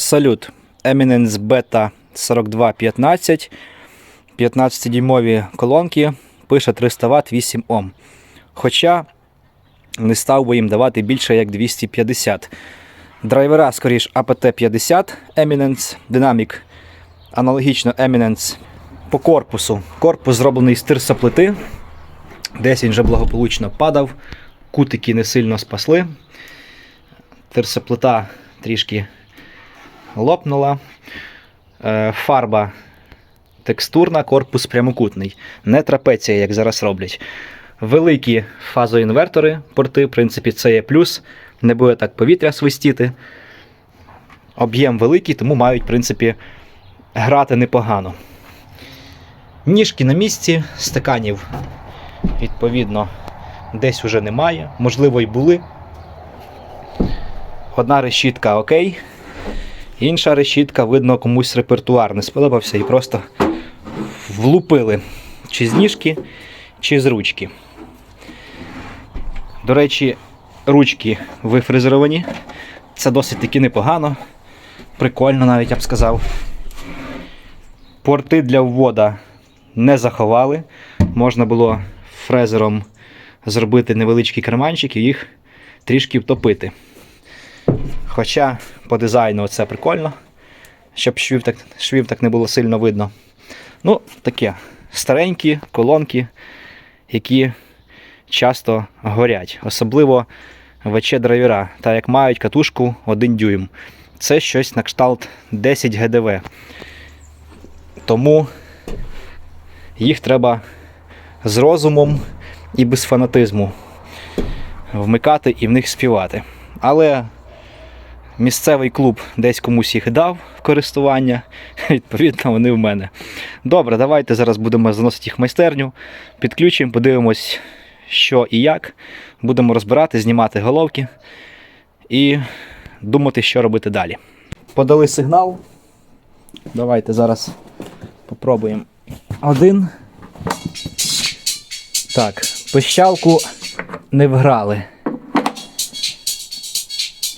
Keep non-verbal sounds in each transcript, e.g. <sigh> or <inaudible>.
Салют. Eminence Beta 4215. 15-дюймові колонки. Пише 300 Вт 8 Ом. Хоча не став би їм давати більше як 250. Драйвера, скоріш, APT-50 Eminence, динамік аналогічно Eminence по корпусу. Корпус зроблений з тирсоплити. Десь він вже благополучно падав. Кутики не сильно спасли. Тирсоплита трішки лопнула. Е, Фарба текстурна, корпус прямокутний. Не трапеція, як зараз роблять. Великі фазоінвертори, порти, в принципі, це є плюс. Не буде так повітря свистіти. Об'єм великий, тому мають, в принципі, грати непогано. Ніжки на місці, стаканів, відповідно, десь уже немає. Можливо, й були. Одна решітка окей. Інша решітка, видно, комусь репертуар не сподобався і просто влупили чи з ніжки, чи з ручки. До речі, ручки вифрезеровані. Це досить таки непогано. Прикольно навіть я б сказав. Порти для ввода не заховали. Можна було фрезером зробити невеличкі карманчики і їх трішки втопити. Хоча по дизайну це прикольно, щоб швів так, швів так не було сильно видно. Ну, таке. Старенькі колонки, які часто горять. Особливо ВЧ драйвера, та як мають катушку 1 дюйм. Це щось на кшталт 10 ГДВ. Тому їх треба з розумом і без фанатизму вмикати і в них співати. Але місцевий клуб десь комусь їх дав в користування, <laughs> відповідно, вони в мене. Добре, давайте зараз будемо заносити їх в майстерню, підключимо, подивимось, що і як. Будемо розбирати, знімати головки і думати, що робити далі. Подали сигнал. Давайте зараз попробуємо один. Так, пищалку не вграли.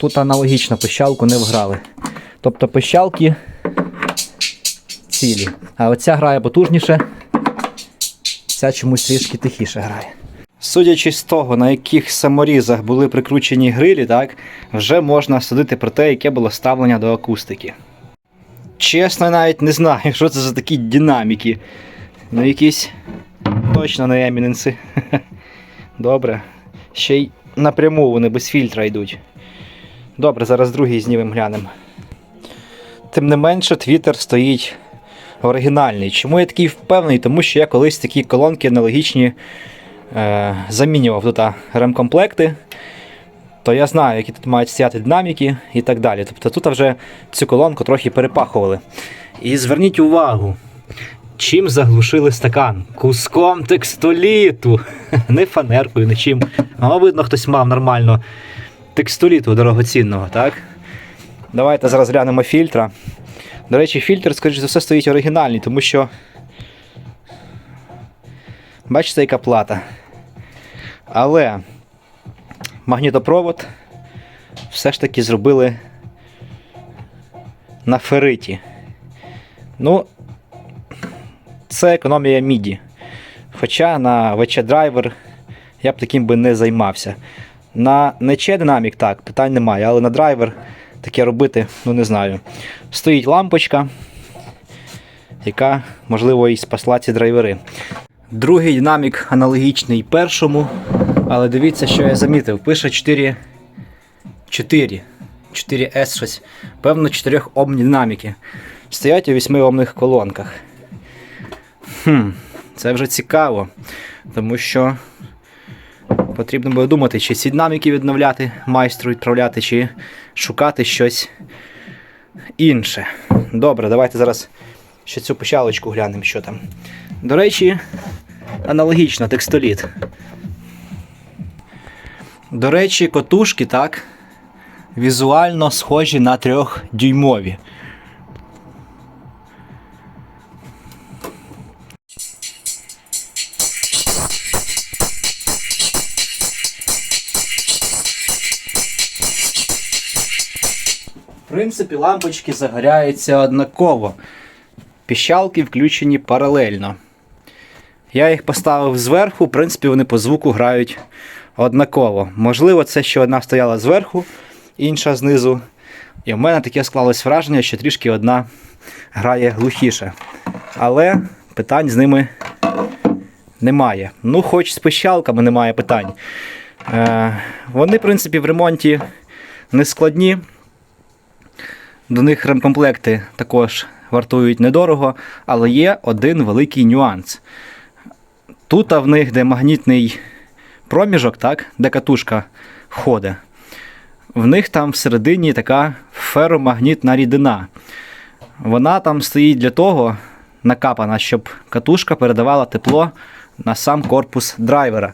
Тут аналогічно пищалку не вграли. Тобто пищалки цілі. А оця грає потужніше, ця чомусь трішки тихіше грає. Судячи з того, на яких саморізах були прикручені грилі, так, вже можна судити про те, яке було ставлення до акустики. Чесно, навіть не знаю, що це за такі динаміки. Ну, якісь точно не еміненси. <laughs> Добре. Ще й напряму вони без фільтра йдуть. Добре, зараз другий знімем глянемо. Тим не менше, Twitter стоїть оригінальний. Чому я такий впевнений? Тому що я колись такі колонки аналогічні е, замінював тут ремкомплекти. То я знаю, які тут мають стояти динаміки і так далі. Тобто тут вже цю колонку трохи перепахували. І зверніть увагу, чим заглушили стакан? Куском текстоліту. <laughs> Не фанеркою, не чим. А видно, хтось мав нормально текстоліту дорогоцінного, так? Давайте зараз глянемо фільтра. До речі, фільтр, скоріш за все, стоїть оригінальний, тому що. Бачите, яка плата. Але магнітопровод все ж таки зробили на фериті. Ну, це економія міді. Хоча на VC драйвер я б таким би не займався. На нече динамік так, питань немає, але на драйвер таке робити, ну не знаю. Стоїть лампочка, яка, можливо, і спасла ці драйвери. Другий динамік аналогічний першому, але дивіться, що я замітив. Пише 4 4 4S щось. Певно, 4 омні динаміки. Стоять у 8 омних колонках. Хм, Це вже цікаво, тому що потрібно буде думати, чи ці динаміки відновляти, майстру відправляти, чи шукати щось інше. Добре, давайте зараз ще цю пищалочку глянемо, що там. До речі, аналогічно текстоліт. До речі, котушки так візуально схожі на трьохдюймові. Принципі, лампочки загоряються однаково. Піщалки включені паралельно. Я їх поставив зверху, в принципі, вони по звуку грають однаково. Можливо, це що одна стояла зверху, інша знизу. І в мене таке склалось враження, що трішки одна грає глухіше. Але питань з ними немає. Ну, хоч з пищалками немає питань. Е, вони, в принципі, в ремонті не складні. До них ремкомплекти також вартують недорого, але є один великий нюанс. Тут в них, де магнітний проміжок, так, де катушка ходить, в них там всередині така феромагнітна рідина. Вона там стоїть для того, накапана, щоб катушка передавала тепло на сам корпус драйвера.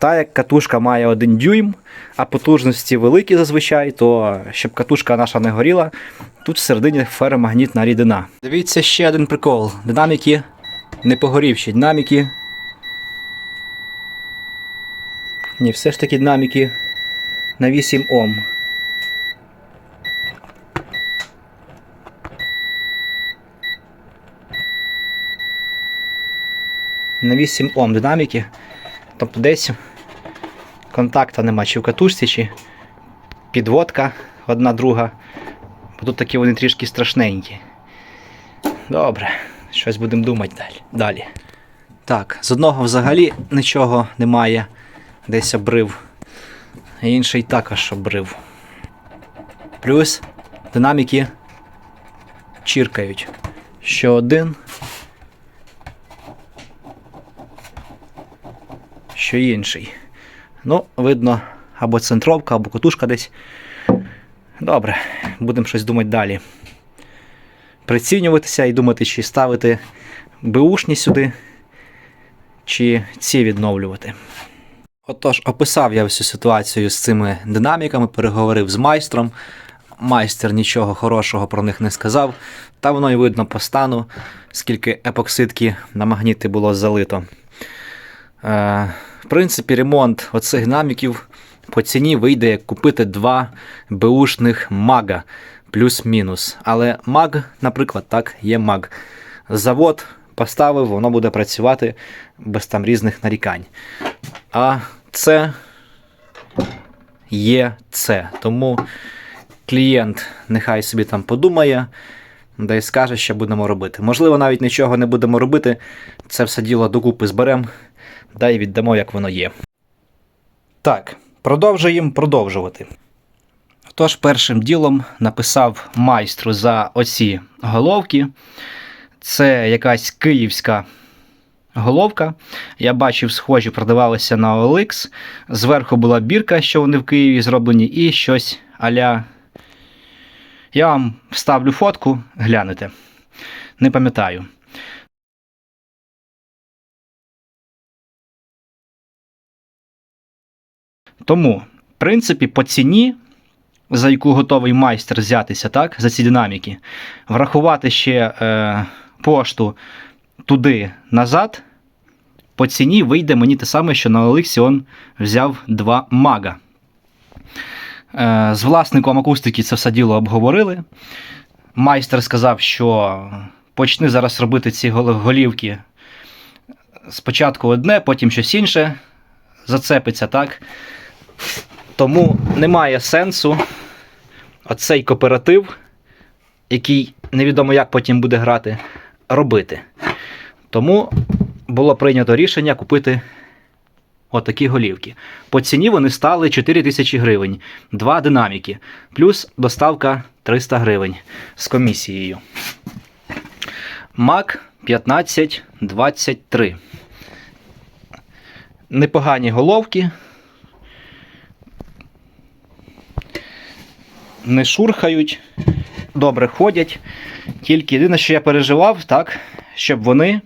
Та як катушка має один дюйм, а потужності великі зазвичай, то щоб катушка наша не горіла, тут всередині феромагнітна рідина. Дивіться ще один прикол. Динаміки не погорівші. Динаміки. Ні, все ж таки динаміки на 8 Ом. На 8 Ом динаміки. Тобто десь контакта нема чи в катушці, чи підводка одна друга. Бо тут такі вони трішки страшненькі. Добре, щось будемо думати далі. Так, з одного взагалі нічого немає. Десь обрив. А інший також обрив. Плюс динаміки чіркають. Що один, що інший. Ну, видно, або центровка, або котушка десь. Добре, будемо щось думати далі. Прицінюватися і думати, чи ставити беушні сюди, чи ці відновлювати. Отож, описав я всю ситуацію з цими динаміками, переговорив з майстром. Майстер нічого хорошого про них не сказав, та воно й видно по стану, скільки епоксидки на магніти було залито. Е, в принципі, ремонт оцих динаміків по ціні вийде як купити два беушних мага плюс-мінус. Але маг, наприклад, так, є маг. Завод поставив, воно буде працювати без там різних нарікань. А це є це. Тому клієнт нехай собі там подумає, да й скаже, що будемо робити. Можливо, навіть нічого не будемо робити. Це все діло докупи зберемо, да й віддамо, як воно є. Так, продовжуємо продовжувати. Тож, першим ділом написав майстру за оці головки. Це якась київська головка. Я бачив, схожі продавалися на OLX. Зверху була бірка, що вони в Києві зроблені, і щось аля. Я вам вставлю фотку, глянете. Не пам'ятаю. Тому, в принципі, по ціні, за яку готовий майстер взятися, так, за ці динаміки, врахувати ще е, пошту туди назад, по ціні вийде мені те саме, що на Олексі он взяв два мага. Е, з власником акустики це все діло обговорили. Майстер сказав, що почни зараз робити ці голівки. Спочатку одне, потім щось інше. Зацепиться, так? Тому немає сенсу оцей кооператив, який невідомо як потім буде грати, робити. Тому було прийнято рішення купити отакі голівки. По ціні вони стали 4 тисячі гривень, два динаміки, плюс доставка 300 гривень з комісією. Mac 1523. Непогані головки. Не шурхають, добре ходять. Тільки єдине, що я переживав, так, щоб вони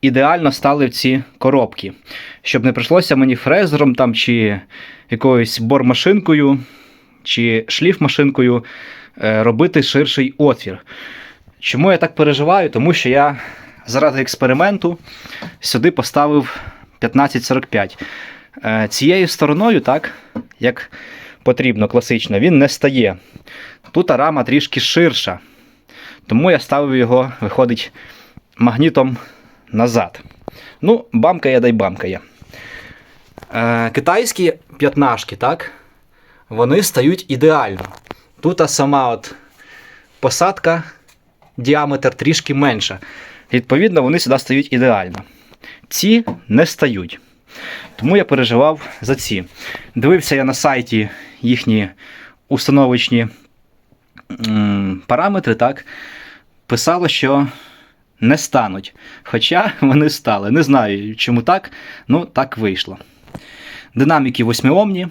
ідеально стали в ці коробки. Щоб не прийшлося мені фрезером там, чи якоюсь бормашинкою, чи шліфмашинкою е, робити ширший отвір. Чому я так переживаю? Тому що я заради експерименту сюди поставив 1545. Е, Цією стороною, так, як потрібно класично, він не стає. Тут рама трішки ширша. Тому я ставив його, виходить, магнітом назад. Ну, бамкає, дай бамкає. Е, китайські п'ятнашки, так? Вони стають ідеально. Тут сама от посадка, діаметр трішки менша. Відповідно, вони сюди стають ідеально. Ці не стають. Тому я переживав за ці. Дивився я на сайті їхні установочні параметри, так? Писало, що не стануть. Хоча вони стали. Не знаю, чому так, ну так вийшло. Динаміки 8-омні.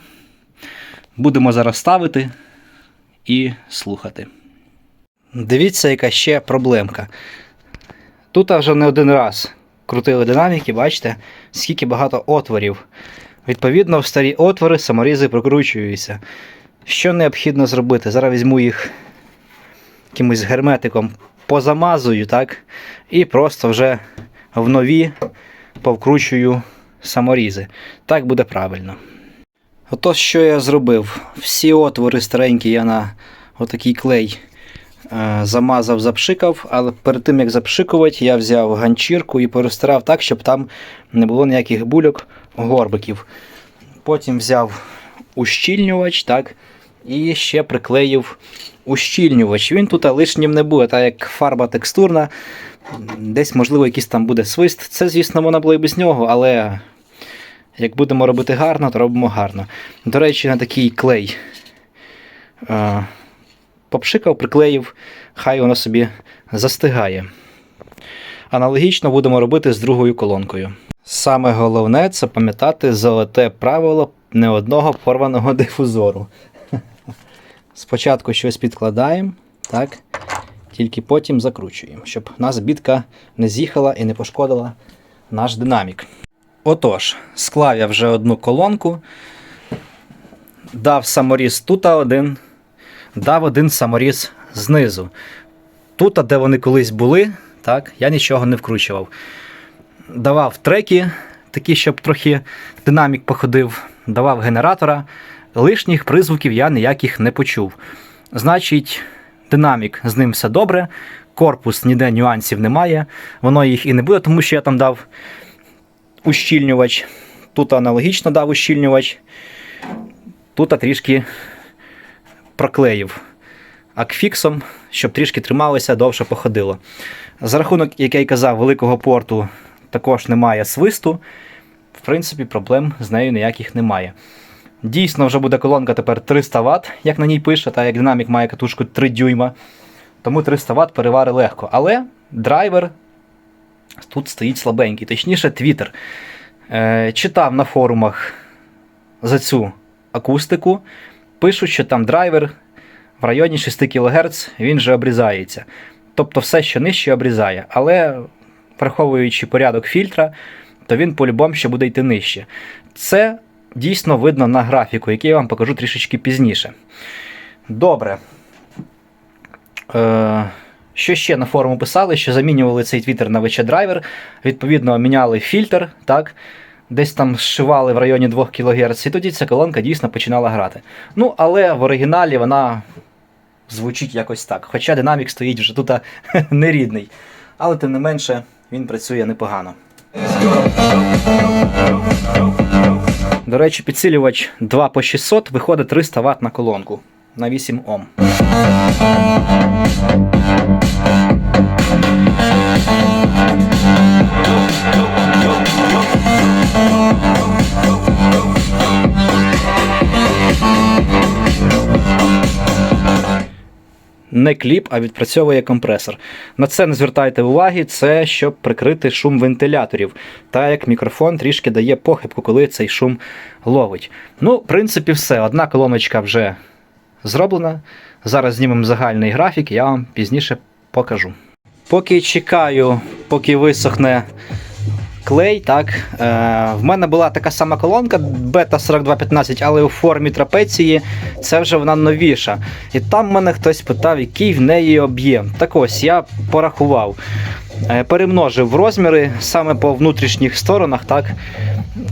Будемо зараз ставити і слухати. Дивіться, яка ще проблемка. Тут вже не один раз крутили динаміки, бачите, скільки багато отворів. Відповідно, в старі отвори саморізи прокручуються. Що необхідно зробити? Зараз візьму їх якимось герметиком, позамазую, так? І просто вже в нові повкручую саморізи. Так буде правильно. Ото що я зробив. Всі отвори старенькі я на отакий клей замазав, запшикав, але перед тим як запшикувати, я взяв ганчірку і перестирав так, щоб там не було ніяких бульок, горбиків. Потім взяв ущільнювач, так, і ще приклеїв ущільнювач. Він тут лишнім не буде, так як фарба текстурна, десь, можливо, якийсь там буде свист. Це, звісно, вона була і без нього, але як будемо робити гарно, то робимо гарно. До речі, на такий клей е, попшикав, приклеїв, хай воно собі застигає. Аналогічно будемо робити з другою колонкою. Саме головне це пам'ятати золоте правило не одного порваного <laughs> дифузору. Спочатку щось підкладаємо, так, тільки потім закручуємо, щоб нас бітка не з'їхала і не пошкодила наш динамік. Отож, склав я вже одну колонку, дав саморіз тут один, дав один саморіз знизу. Тут, де вони колись були, так, я нічого не вкручував. Давав треки, такі, щоб трохи динамік походив, давав генератора. Лишніх призвуків я ніяких не почув. Значить, динамік з ним все добре, корпус ніде нюансів немає, воно їх і не буде, тому що я там дав ущільнювач. Тут аналогічно дав ущільнювач. Тут трішки проклеїв акфіксом, щоб трішки трималося, довше походило. За рахунок, як я й казав, великого порту також немає свисту. В принципі, проблем з нею ніяких немає. Дійсно, вже буде колонка тепер 300 Вт, як на ній пише, та як динамік має катушку 3 дюйма. Тому 300 Вт перевари легко. Але драйвер тут стоїть слабенький. Точніше, твіттер. Е, читав на форумах за цю акустику. Пишуть, що там драйвер в районі 6 кГц він же обрізається. Тобто все, що нижче, обрізає. Але враховуючи порядок фільтра, то він по-любому ще буде йти нижче. Це дійсно видно на графіку, який я вам покажу трішечки пізніше. Добре. Е, що ще на форуму писали, що замінювали цей твіттер на VC драйвер, відповідно, міняли фільтр, так? Десь там зшивали в районі 2 кГц, і тоді ця колонка дійсно починала грати. Ну, але в оригіналі вона звучить якось так. Хоча динамік стоїть вже тут <laughs> нерідний. Але тим не менше він працює непогано. До речі, підсилювач 2 по 600 виходить 300 Вт на колонку на 8 Ом. Не кліп, а відпрацьовує компресор. На це не звертайте уваги, це щоб прикрити шум вентиляторів, та як мікрофон трішки дає похибку, коли цей шум ловить. Ну, в принципі, все. Одна колоночка вже зроблена. Зараз знімемо загальний графік, я вам пізніше покажу. Поки чекаю, поки висохне клей, так, е, в мене була така сама колонка Beta 4215, але у формі трапеції це вже вона новіша. І там мене хтось питав, який в неї об'єм. Так ось я порахував. Е, Перемножив розміри саме по внутрішніх сторонах. Так,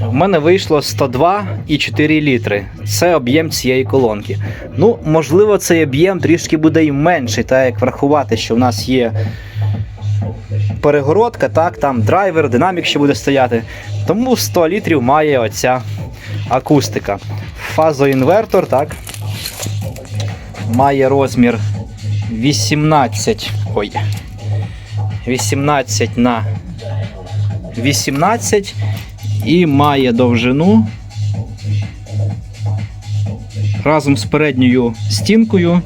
в мене вийшло 102,4 літри. Це об'єм цієї колонки. Ну, можливо, цей об'єм трішки буде і менший, так як врахувати, що в нас є перегородка, так, там драйвер, динамік ще буде стояти. Тому 100 літрів має оця акустика. Фазоінвертор, так, має розмір 18. Ой. 18 на 18 і має довжину разом з передньою стінкою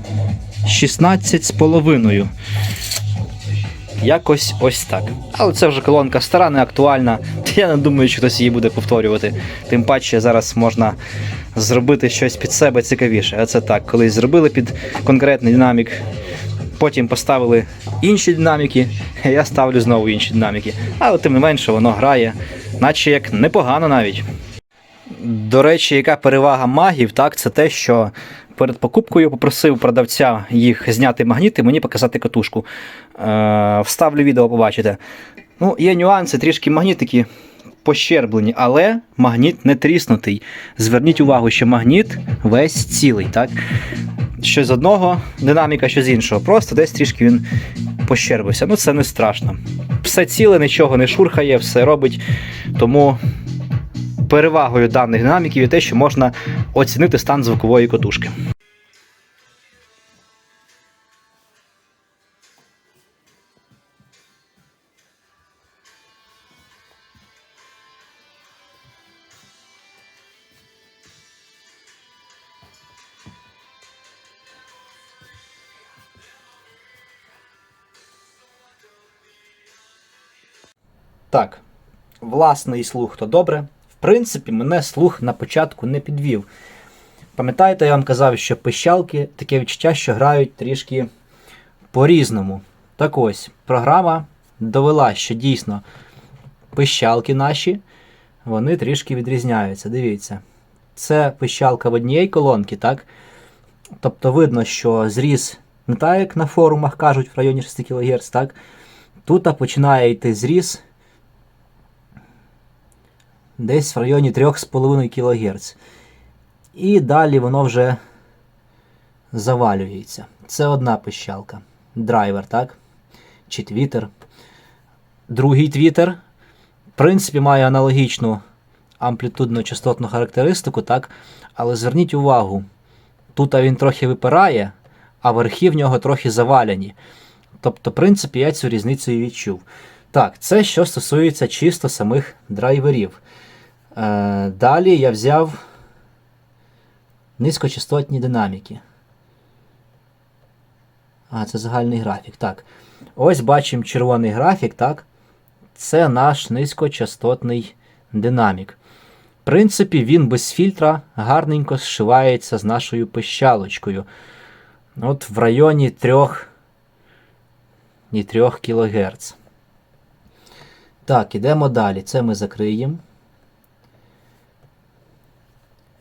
16,5. Якось ось так. Але це вже колонка стара, не актуальна. Я не думаю, що хтось її буде повторювати. Тим паче зараз можна зробити щось під себе цікавіше. А це так, колись зробили під конкретний динамік, потім поставили інші динаміки, я ставлю знову інші динаміки. Але тим не менше воно грає, наче як непогано навіть. До речі, яка перевага магів, так, це те, що перед покупкою попросив продавця їх зняти магніти, мені показати катушку. Е, вставлю відео, побачите. Ну, є нюанси, трішки магнітики пощерблені, але магніт не тріснутий. Зверніть увагу, що магніт весь цілий, так? Що з одного динаміка, що з іншого. Просто десь трішки він пощербився. Ну, це не страшно. Все ціле, нічого не шурхає, все робить. Тому перевагою даних динаміків є те, що можна оцінити стан звукової котушки. Так, власний слух то добре. Принципі, мене слух на початку не підвів. Пам'ятаєте, я вам казав, що пищалки таке відчуття, що грають трішки по-різному. Так ось, програма довела, що дійсно пищалки наші, вони трішки відрізняються. Дивіться. Це пищалка в однієї колонки, так? Тобто видно, що зріз не так, як на форумах кажуть в районі 6 кГц, так? Тут починає йти зріз десь в районі 3,5 кГц. І далі воно вже завалюється. Це одна пищалка. Драйвер, так? Чи твітер. Другий твітер, в принципі, має аналогічну амплітудно-частотну характеристику, так? Але зверніть увагу, тут він трохи випирає, а верхи в нього трохи заваляні. Тобто, в принципі, я цю різницю і відчув. Так, це що стосується чисто самих драйверів. Е, Далі я взяв низькочастотні динаміки. А, це загальний графік. Так. Ось бачимо червоний графік, так? Це наш низькочастотний динамік. В принципі, він без фільтра гарненько зшивається з нашою пищалочкою. От в районі 3 і 3 кГц. Так, ідемо далі. Це ми закриємо.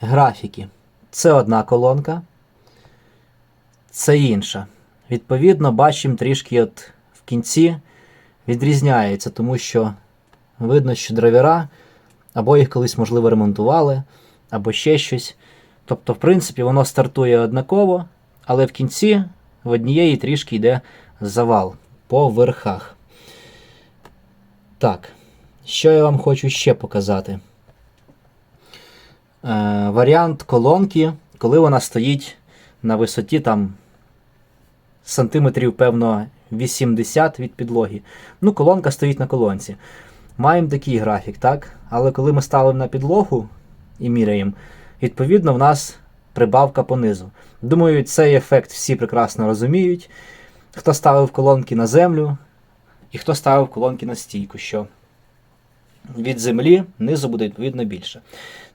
Графіки. Це одна колонка, це інша. Відповідно, бачимо трішки от в кінці відрізняється, тому що видно, що драйвера або їх колись, можливо, ремонтували, або ще щось. Тобто, в принципі, воно стартує однаково, але в кінці в однієї трішки йде завал по верхах. Так, що я вам хочу ще показати? Е, Варіант колонки, коли вона стоїть на висоті там сантиметрів, певно, 80 від підлоги. Ну, колонка стоїть на колонці. Маємо такий графік, так? Але коли ми ставимо на підлогу і міряємо, відповідно, в нас прибавка понизу. Думаю, цей ефект всі прекрасно розуміють. Хто ставив колонки на землю, і хто ставив колонки на стійку, що від землі низу буде відповідно більше.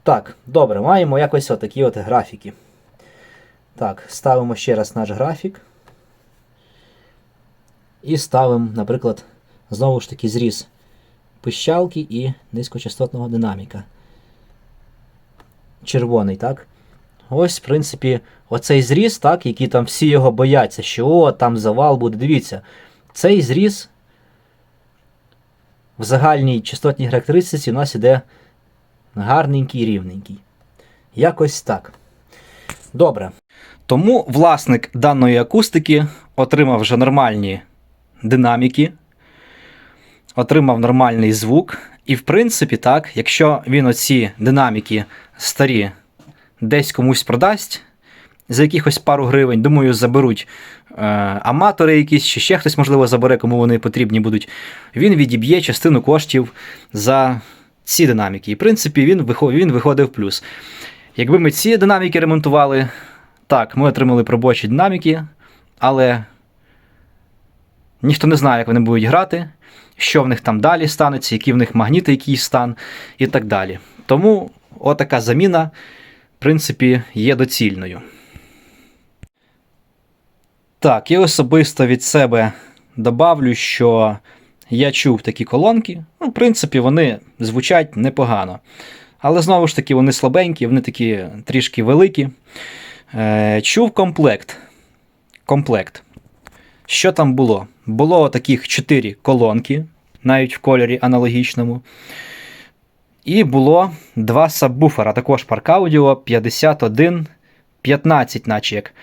Так, добре, маємо якось отакі от графіки. Так, ставимо ще раз наш графік. І ставимо, наприклад, знову ж таки зріз пищалки і низькочастотного динаміка. Червоний, так? Ось, в принципі, оцей зріз, так, який там всі його бояться, що о, там завал буде. Дивіться, цей зріз в загальній частотній характеристиці у нас іде гарненький рівненький. Якось так. Добре. Тому власник даної акустики отримав вже нормальні динаміки, отримав нормальний звук. І, в принципі, так, якщо він оці динаміки старі десь комусь продасть за якихось пару гривень, думаю, заберуть е, аматори якісь, чи ще хтось, можливо, забере, кому вони потрібні будуть, він відіб'є частину коштів за ці динаміки. І, в принципі, він виходив, він виходив плюс. Якби ми ці динаміки ремонтували, так, ми отримали б робочі динаміки, але ніхто не знає, як вони будуть грати, що в них там далі станеться, які в них магніти, який стан і так далі. Тому отака заміна, в принципі, є доцільною. Так, я особисто від себе добавлю, що я чув такі колонки. Ну, в принципі, вони звучать непогано. Але знову ж таки, вони слабенькі, вони такі трішки великі. Е, чув комплект. Комплект. Що там було? Було таких 4 колонки, навіть в кольорі аналогічному. І було два сабвуфера, також Park Audio 51 15, наче як.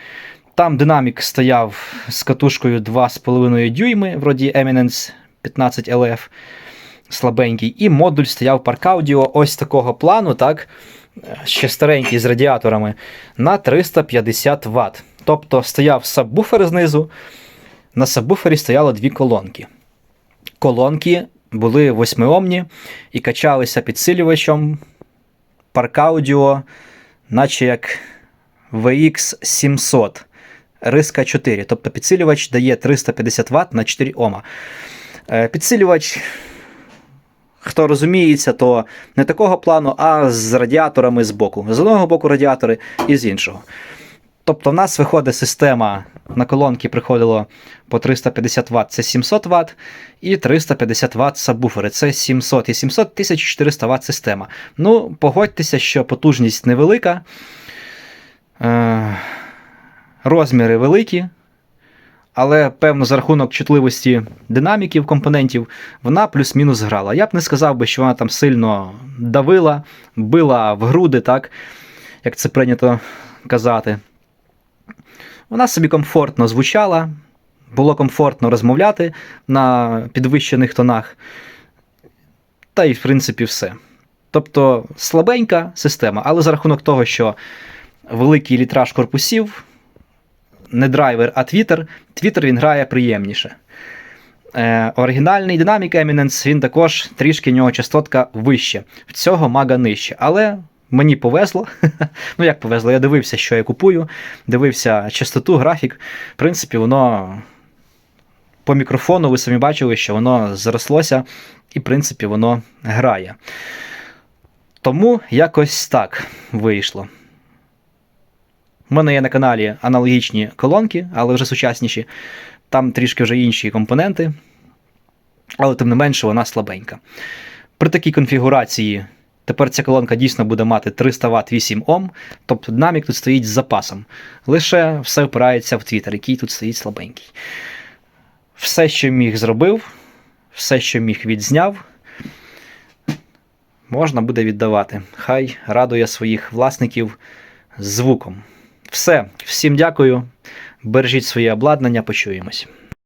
Там динамік стояв з катушкою 2,5 дюйми, вроді Eminence 15 LF, слабенький, і модуль стояв Audio ось такого плану, так, ще старенький з радіаторами, на 350 Вт. Тобто стояв сабвуфер знизу, на сабвуфері стояло дві колонки. Колонки були восьмиомні і качалися підсилювачем Audio, наче як VX700. Риска 4. Тобто підсилювач дає 350 Вт на 4 Ома. Е, Підсилювач, хто розуміється, то не такого плану, а з радіаторами з боку. З одного боку радіатори і з іншого. Тобто, в нас виходить система на колонки приходило по 350 Вт це 700 Вт, і 350 Вт сабвуфери це 700 і 700 1400 Вт система. Ну, погодьтеся, що потужність невелика. Розміри великі, але певно за рахунок чутливості динаміків компонентів вона плюс-мінус грала. Я б не сказав би, що вона там сильно давила, била в груди, так, як це прийнято казати. Вона собі комфортно звучала, було комфортно розмовляти на підвищених тонах. Та й, в принципі, все. Тобто слабенька система, але за рахунок того, що великий літраж корпусів, не драйвер, а твіттер, твіттер він грає приємніше. Е, оригінальний динамік Eminence, він також трішки в нього частотка вище. В цього мага нижче. Але мені повезло. <laughs> ну, як повезло, я дивився, що я купую, дивився частоту, графік. В принципі, воно по мікрофону, ви самі бачили, що воно зрослося, і, в принципі, воно грає. Тому якось так вийшло. У мене є на каналі аналогічні колонки, але вже сучасніші. Там трішки вже інші компоненти, але тим не менше вона слабенька. При такій конфігурації тепер ця колонка дійсно буде мати 300 Вт 8 Ом, тобто динамік тут стоїть з запасом. Лише все впирається в твіттер, який тут стоїть слабенький. Все, що міг зробив, все, що міг відзняв, можна буде віддавати. Хай радує своїх власників звуком. Все, всім дякую. Бережіть своє обладнання, почуємось.